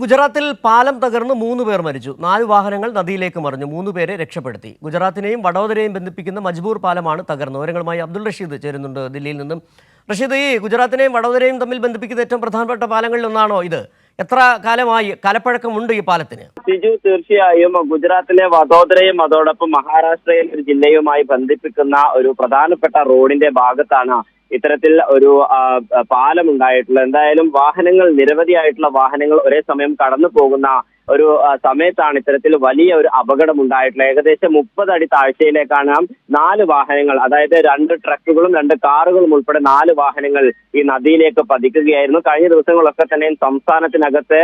ഗുജറാത്തിൽ പാലം തകർന്ന് മൂന്ന് പേർ മരിച്ചു. നാല് വാഹനങ്ങൾ നദിയിലേക്ക് മറിഞ്ഞു. മൂന്ന് പേരെ രക്ഷപ്പെടുത്തി. ഗുജറാത്തിനെയും വഡോദരയെയും ബന്ധിപ്പിക്കുന്ന മജ്ബൂർ പാലമാണ് തകർന്നത്. വിവരങ്ങളുമായി അബ്ദുൾ റഷീദ് ചേരുന്നുണ്ട് ദില്ലിയിൽ നിന്നും. റഷീദ് ഈ ഗുജറാത്തിനെയും വഡോദരയും തമ്മിൽ ബന്ധിപ്പിക്കുന്ന ഏറ്റവും പ്രധാനപ്പെട്ട പാലങ്ങളിൽ ഒന്നാണോ ഇത്? എത്ര കാലമായി കലപ്പഴക്കമുണ്ട് ഈ പാലത്തിന്? സിജു തീർച്ചയായും ഗുജറാത്തിലെ വഡോദരയും അതോടൊപ്പം മഹാരാഷ്ട്രയിലെ ഒരു ജില്ലയുമായി ബന്ധിപ്പിക്കുന്ന ഒരു പ്രധാനപ്പെട്ട റോഡിന്റെ ഭാഗത്താണ് ഇത്തരത്തിൽ ഒരു പാലം ഉണ്ടായിട്ടുള്ളത് എന്തായാലും വാഹനങ്ങൾ നിരവധിയായിട്ടുള്ള വാഹനങ്ങൾ ഒരേ സമയം കടന്നു പോകുന്ന ഒരു സമയത്താണ് ഇത്തരത്തിൽ വലിയ ഒരു അപകടം ഉണ്ടായിട്ടുള്ളത് ഏകദേശം മുപ്പത് അടി താഴ്ചയിലേക്കാണ് നാല് വാഹനങ്ങൾ അതായത് രണ്ട് ട്രക്കുകളും രണ്ട് കാറുകളും ഉൾപ്പെടെ നാല് വാഹനങ്ങൾ ഈ നദിയിലേക്ക് പതിക്കുകയായിരുന്നു. കഴിഞ്ഞ ദിവസങ്ങളൊക്കെ തന്നെ സംസ്ഥാനത്തിനകത്ത്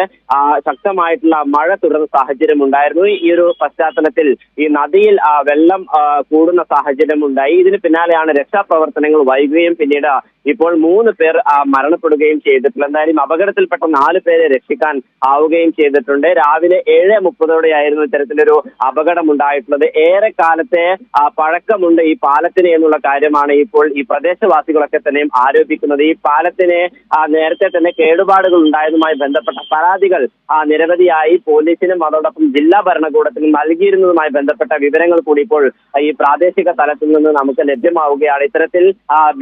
ശക്തമായിട്ടുള്ള മഴ തുടർന്ന സാഹചര്യം ഉണ്ടായിരുന്നു. ഈ ഒരു പശ്ചാത്തലത്തിൽ ഈ നദിയിൽ വെള്ളം കൂടുന്ന സാഹചര്യം ഉണ്ടായി. ഇതിന് പിന്നാലെയാണ് രക്ഷാപ്രവർത്തനങ്ങൾ വൈകുകയും പിന്നീട് ഇപ്പോൾ മൂന്ന് പേർ മരണപ്പെടുകയും ചെയ്തിട്ടുണ്ട് എന്തായാലും അപകടത്തിൽപ്പെട്ട നാല് പേരെ രക്ഷിക്കാൻ ആവുകയും ചെയ്തിട്ടുണ്ട്. രാവിലെ ഏഴ് മുപ്പതോടെയായിരുന്നു ഇത്തരത്തിലൊരു അപകടം ഉണ്ടായിട്ടുള്ളത് ഏറെ കാലത്തെ പഴക്കമുണ്ട് ഈ പാലത്തിന് എന്നുള്ള കാര്യമാണ് ഇപ്പോൾ ഈ പ്രദേശവാസികളൊക്കെ തന്നെയും ആരോപിക്കുന്നത്. ഈ പാലത്തിന് നേരത്തെ തന്നെ കേടുപാടുകൾ ഉണ്ടായതുമായി ബന്ധപ്പെട്ട പരാതികൾ നിരവധിയായി പോലീസിനും അതോടൊപ്പം ജില്ലാ ഭരണകൂടത്തിനും നൽകിയിരുന്നതുമായി ബന്ധപ്പെട്ട വിവരങ്ങൾ കൂടി ഇപ്പോൾ ഈ പ്രാദേശിക തലത്തിൽ നിന്ന് നമുക്ക് ലഭ്യമാവുകയാണ്. ഇത്തരത്തിൽ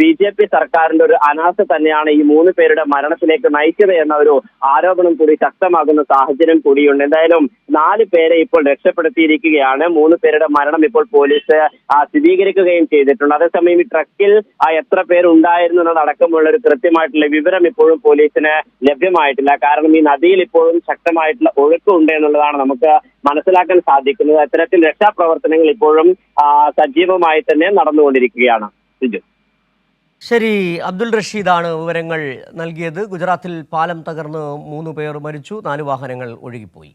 ബി ജെ പി സർക്കാരിന്റെ ഒരു അനാസ തന്നെയാണ് ഈ മൂന്ന് പേരുടെ മരണത്തിലേക്ക് നയിച്ചത് എന്ന ഒരു ആരോപണം കൂടി ശക്തമാകുന്ന സാഹചര്യം കൂടിയുണ്ട്. എന്തായാലും നാല് പേരെ ഇപ്പോൾ രക്ഷപ്പെടുത്തിയിരിക്കുകയാണ്. മൂന്ന് പേരുടെ മരണം ഇപ്പോൾ പോലീസ് സ്ഥിരീകരിക്കുകയും ചെയ്തിട്ടുണ്ട്. അതേസമയം ഈ ട്രക്കിൽ എത്ര പേരുണ്ടായിരുന്നു എന്നതടക്കമുള്ള ഒരു കൃത്യമായിട്ടുള്ള വിവരം ഇപ്പോഴും പോലീസിന് ലഭ്യമായിട്ടില്ല. കാരണം ഈ നദിയിൽ ഇപ്പോഴും ശക്തമായിട്ടുള്ള ഒഴുക്കുണ്ട് എന്നുള്ളതാണ് നമുക്ക് മനസ്സിലാക്കാൻ സാധിക്കുന്നത്. അത്തരത്തിൽ രക്ഷാപ്രവർത്തനങ്ങൾ ഇപ്പോഴും സജീവമായി തന്നെ നടന്നുകൊണ്ടിരിക്കുകയാണ്. സിജു. ശരി അബ്ദുൾ റഷീദാണ് വിവരങ്ങൾ നൽകിയത്. ഗുജറാത്തിൽ പാലം തകർന്ന് മൂന്ന് പേർ മരിച്ചു. നാല് വാഹനങ്ങൾ ഒഴുകിപ്പോയി.